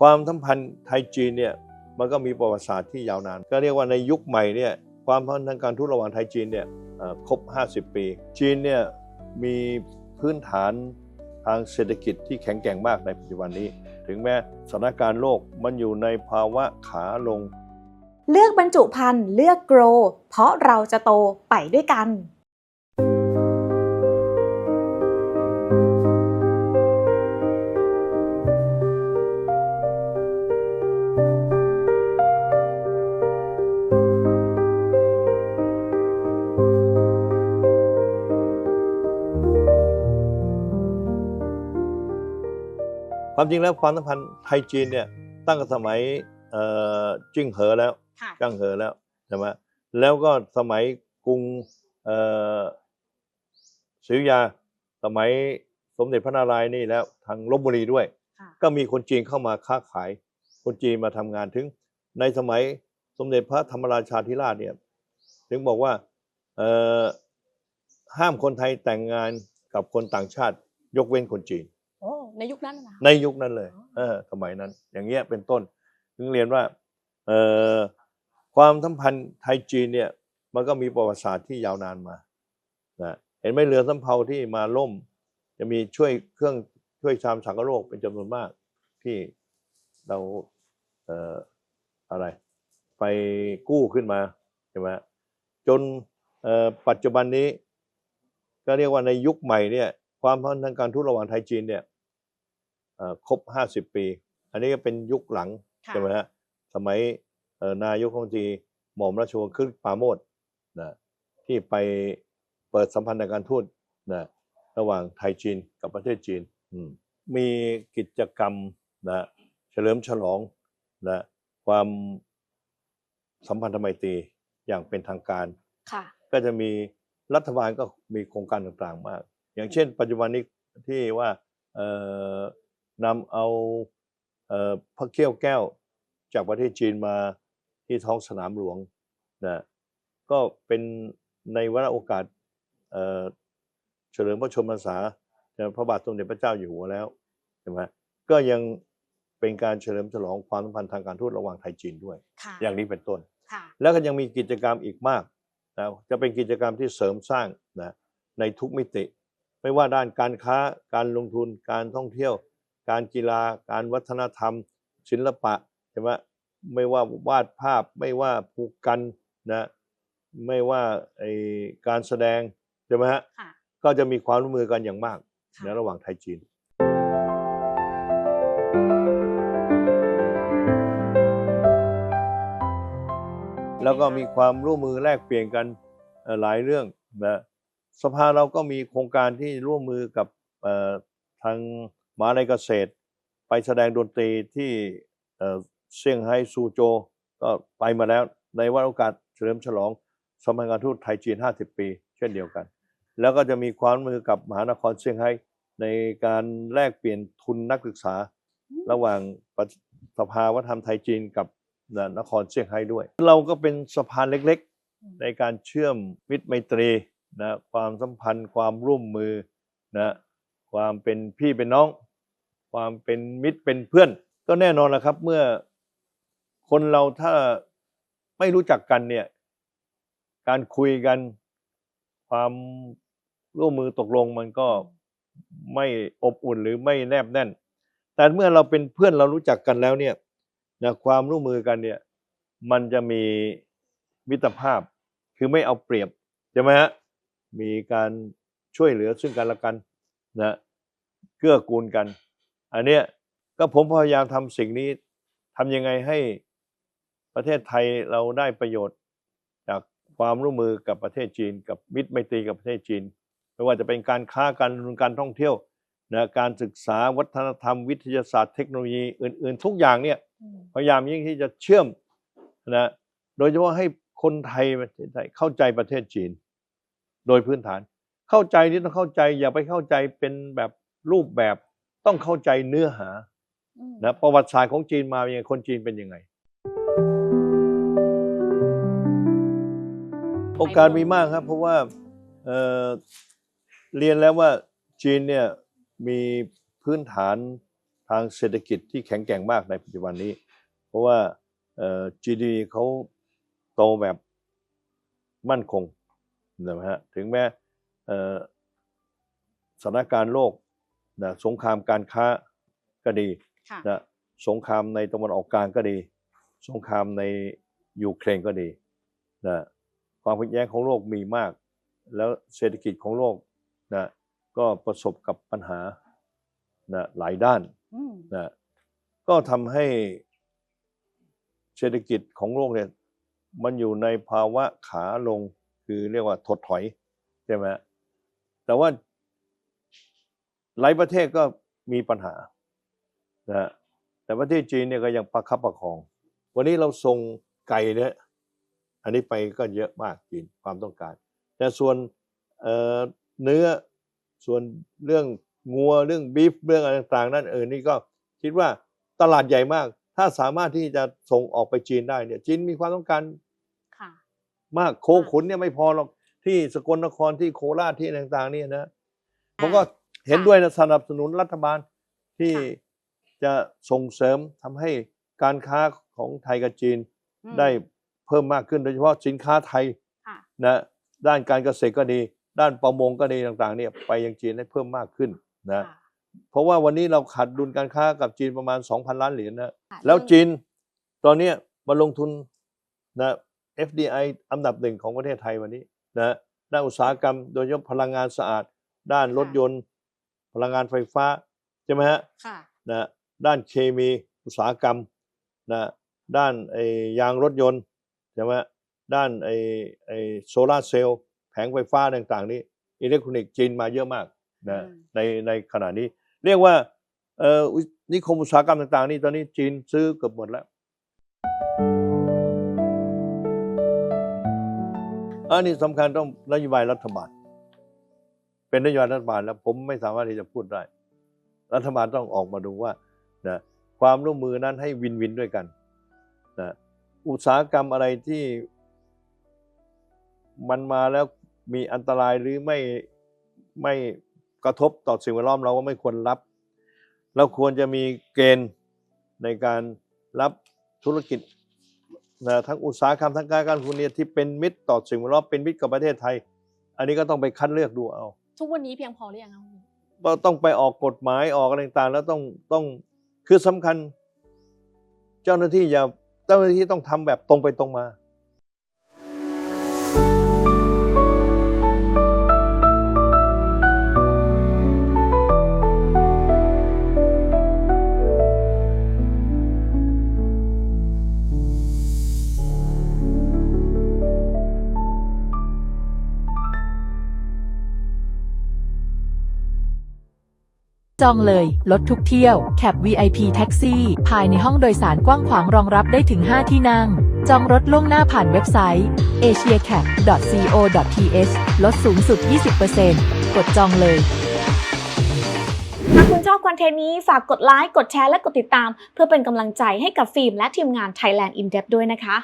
ความสัมพันธ์ไทยจีนเนี่ยมันก็มีประวัติศาสตร์ที่ยาวนาน ก็เรียกว่าในยุคใหม่เนี่ยความสัมพันธ์ทางการทูตระหว่างไทยจีนเนี่ยครบ 50 ปี จีนเนี่ยมีพื้นฐานทางเศรษฐกิจที่แข็งแกร่งมากในปัจจุบันนี้ ถึงแม้สถานการณ์โลกมันอยู่ในภาวะขาลง เลือกบรรจุภัณฑ์เลือกโกรเพราะเราจะโตไปด้วยกัน ความจริงแล้วความสัมพันธ์ไทยจีนเนี่ยตั้งแต่สมัยเอ่อจิ้งเหอแล้วค่ะจ้างเหอแล้วใช่ไหมแล้วก็สมัยกรุงเอ่อศรีอยุธยาสมัยสมเด็จพระนารายณ์นี่แล้วทางลบบุรีด้วยค่ะก็มีคนจีนเข้ามาค้าขาย คนจีนมาทำงานถึง ในสมัยสมเด็จพระธรรมราชาธิราชเนี่ยถึงบอกว่าเอ่อห้ามคนไทยแต่งงานกับคนต่างชาติ ยกเว้นคนจีนโอ้ ในยุคนั้นนะในยุคนั้นเลยอ๋อเออสมัยนั้น อย่างเงี้ยเป็นต้นถึงเรียนว่า เอ่อความสัมพันธ์ไทยจีนเนี่ย มันก็มีประวัติศาสตร์ที่ยาวนานมานะเห็นไหมเรือสำเภาที่มาล่ม จะมีช่วยเครื่องช่วยชามสังคโลกเป็นจำนวนมาก ที่เราเอ่ออะไร ไปกู้ขึ้นมาใช่ไหมจนเอ่อปัจจุบันนี้ ก็เรียกว่าในยุคใหม่เนี่ย ความสัมพันธ์ทางการทูตระหว่างไทยจีนเนี่ย เอ่อครบ50ปี อันนี้ก็เป็นยุคหลังค่ะใช่ไหมฮะสมัยเอ่อนายกรัฐมนตรีหม่อมราชวงศ์คึกปราโมดนะที่ไปเปิดสัมพันธ์ทางการทูตนะระหว่างไทยจีนกับประเทศจีนอืมมีกิจกรรมนะเฉลิมฉลองนะความสัมพันธไมตรีอย่างเป็นทางการค่ะก็จะมีรัฐบาลก็มีโครงการต่างๆมาก อย่างเช่น ปัจจุบันนี้ที่ว่าเอ่อ นำเอาเอ่อพระเกี้ยวแก้วจากประเทศจีนมาที่ท้องสนามหลวงนะก็เป็นในวาระโอกาสเอ่อเฉลิมพระชนมพรรษาพระบาทสมเด็จพระเจ้าอยู่หัวแล้วใช่ไหมก็ยังเป็นการเฉลิมฉลองความสัมพันธ์ทางการทูตระหว่างไทยจีนด้วยค่ะอย่างนี้เป็นต้นค่ะแล้วก็ยังมีกิจกรรมอีกมากนะจะเป็นกิจกรรมที่เสริมสร้างนะในทุกมิติ ไม่ว่าด้านการค้าการลงทุนการท่องเที่ยว การกีฬาการวัฒนธรรม ศิลปะใช่ไหมไม่ว่าวาดภาพไม่ว่าผูกกันนะไม่ว่าไอการแสดงใช่ไหมฮะค่ะก็จะมีความร่วมมือกันอย่างมากค่ะในระหว่างไทยจีนแล้วก็มีความร่วมมือแลกเปลี่ยนกันเอ่อหลายเรื่องนะสภาเราก็มีโครงการที่ร่วมมือกับเอ่อทาง มาลัยเกษตรไปแสดงดนตรีที่เซี่ยงไฮ้ซูโจ ก็ไปมาแล้วในวันโอกาสเฉลิมฉลองสมพันธ์การทูตไทยจีน 50 ปี เช่นเดียวกัน แล้วก็จะมีความร่วมมือกับมหานครเซี่ยงไฮ้ในการแลกเปลี่ยนทุนนักศึกษา ระหว่างประสภาวัฒนธรรมไทยจีนกับนครเซี่ยงไฮ้ด้วย เราก็เป็นสะพานเล็กๆ ในการเชื่อมมิตรไมตรีนะความสัมพันธ์ความร่วมมือนะความเป็นพี่เป็นน้อง ความเป็นมิตรเป็นเพื่อน ก็แน่นอนแหละครับ เมื่อคนเราถ้าไม่รู้จักกันเนี่ย การคุยกัน ความร่วมมือตกลงมันก็ไม่อบอุ่นหรือไม่แนบแน่น แต่เมื่อเราเป็นเพื่อนเรารู้จักกันแล้วเนี่ยนะความร่วมมือกันเนี่ย มันจะมีมิตรภาพ คือไม่เอาเปรียบใช่ไหมฮะมีการช่วยเหลือซึ่งกันและกันนะเกื้อกูลกัน อันเนี้ยก็ผมพยายามทำสิ่งนี้ทำยังไงให้ประเทศไทยเราได้ประโยชน์ จากความร่วมมือกับประเทศจีน กับมิตรไมตรีกับประเทศจีน ไม่ว่าจะเป็นการค้าการลงทุนการท่องเที่ยวนะการศึกษาวัฒนธรรม วิทยาศาสตร์เทคโนโลยีอื่น ๆ ทุกอย่างเนี่ยอืมพยายามยิ่งที่จะเชื่อมนะโดยเฉพาะให้คนไทยประเทศไทยเข้าใจประเทศจีน โดยพื้นฐาน เข้าใจนี่ต้องเข้าใจอย่าไปเข้าใจเป็นแบบรูปแบบ ต้องเข้าใจเนื้อหาอืมนะประวัติศาสตร์ของจีนมาเป็นยังไงคนจีนเป็นยังไง โอกาสมีมากครับ เพราะว่าเอ่อเรียนแล้วว่าจีนเนี่ยมีพื้นฐานทางเศรษฐกิจที่แข็งแกร่งมากในปัจจุบันนี้ เพราะว่าเอ่อ GDP เขาโตแบบมั่นคงนะฮะถึงแม้เอ่อสถานการณ์โลก นะสงครามการค้าก็ดีค่ะนะสงครามในตะวันออกกลางก็ดี สงครามในยูเครนก็ดีนะความขัดแย้งของโลกมีมาก แล้วเศรษฐกิจของโลกนะก็ประสบกับปัญหานะหลายด้านอืมนะก็ทำให้เศรษฐกิจของโลกเนี่ยมันอยู่ในภาวะขาลงคือเรียกว่าถดถอยใช่ไหมแต่ว่า หลายประเทศก็มีปัญหานะฮะแต่ประเทศจีนเนี่ยก็ยังประคับประคอง วันนี้เราส่งไก่เนี่ยอันนี้ไปก็เยอะมากจีนความต้องการ แต่ส่วนเอ่อเนื้อส่วนเรื่องงัวเรื่องบีฟเรื่องอะไรต่างๆนั่นเออนี่ก็คิดว่าตลาดใหญ่มาก ถ้าสามารถที่จะส่งออกไปจีนได้เนี่ยจีนมีความต้องการค่ะมากโคขุนเนี่ยไม่พอหรอกที่สกลนครที่โคราชที่อะไรต่างๆเนี่ยนะผมอ่าก็ เห็นด้วยนะสนับสนุนรัฐบาลที่ค่ะจะส่งเสริมทำให้การค้าของไทยกับจีนอืมได้เพิ่มมากขึ้นโดยเฉพาะสินค้าไทยค่ะนะด้านการเกษตรก็ดี ด้านประมงก็ดีต่างๆเนี่ยไปยังจีนได้เพิ่มมากขึ้นนะค่ะเพราะว่าวันนี้เราขาดดุลการค้ากับจีนประมาณ 2,000 ล้านเหรียญนะค่ะแล้วซึ่งจีนตอนเนี้ยมาลงทุนนะ FDI อันดับหนึ่งของประเทศไทยวันนี้นะด้านอุตสาหกรรมโดยเฉพาะพลังงานสะอาด ด้านรถยนต์ พลังงานไฟฟ้าใช่ไหมฮะค่ะนะด้านเคมีอุตสาหกรรมนะด้านไอ้ยางรถยนต์ใช่ไหมด้านไอ้ไอ้โซลาร์เซลล์แผงไฟฟ้าต่างๆ นี้อิเล็กทรอนิกส์จีนมาเยอะมากนะอืมในในขณะนี้ เรียกว่าเอ่ออุนิคมอุตสาหกรรมต่างๆ นี่ตอนนี้จีนซื้อเกือบหมดแล้วอันนี้สำคัญต้องนโยบายรัฐบาล เป็นนโยบายรัฐบาลแล้วผมไม่สามารถที่จะพูดได้ รัฐบาลต้องออกมาดูว่านะความร่วมมือนั้นให้วินวินด้วยกันนะอุตสาหกรรมอะไรที่มันมาแล้วมีอันตรายหรือไม่ไม่กระทบต่อสิ่งแวดล้อมเราก็ไม่ควรรับ เราควรจะมีเกณฑ์ในการรับธุรกิจนะทั้งอุตสาหกรรมทั้งการการลงทุนเนี่ยที่เป็นมิตรต่อสิ่งแวดล้อมเป็นมิตรกับประเทศไทย อันนี้ก็ต้องไปคัดเลือกดูเอา ทุกวันนี้เพียงพอหรือยังคะคุณก็ต้องไปออกกฎหมายออกอะไรต่างๆ แล้วต้องต้องคือสำคัญ เจ้าหน้าที่อย่าเจ้าหน้าที่ต้องทำแบบตรงไปตรงมา จองเลย ลดทุกเที่ยว แคป VIP แท็กซี่ ภายในห้องโดยสารกว้างขวางรองรับได้ถึง 5 ที่นั่ง จองรถล่วงหน้าผ่านเว็บไซต์ asiacap.co.th ลดสูงสุด 20%กดจองเลย ถ้าคุณชอบคอนเทนต์นี้ฝากกดไลค์ กดแชร์ และกดติดตาม เพื่อเป็นกำลังใจให้กับฟิล์มและทีมงาน Thailand In Depth ด้วยนะคะ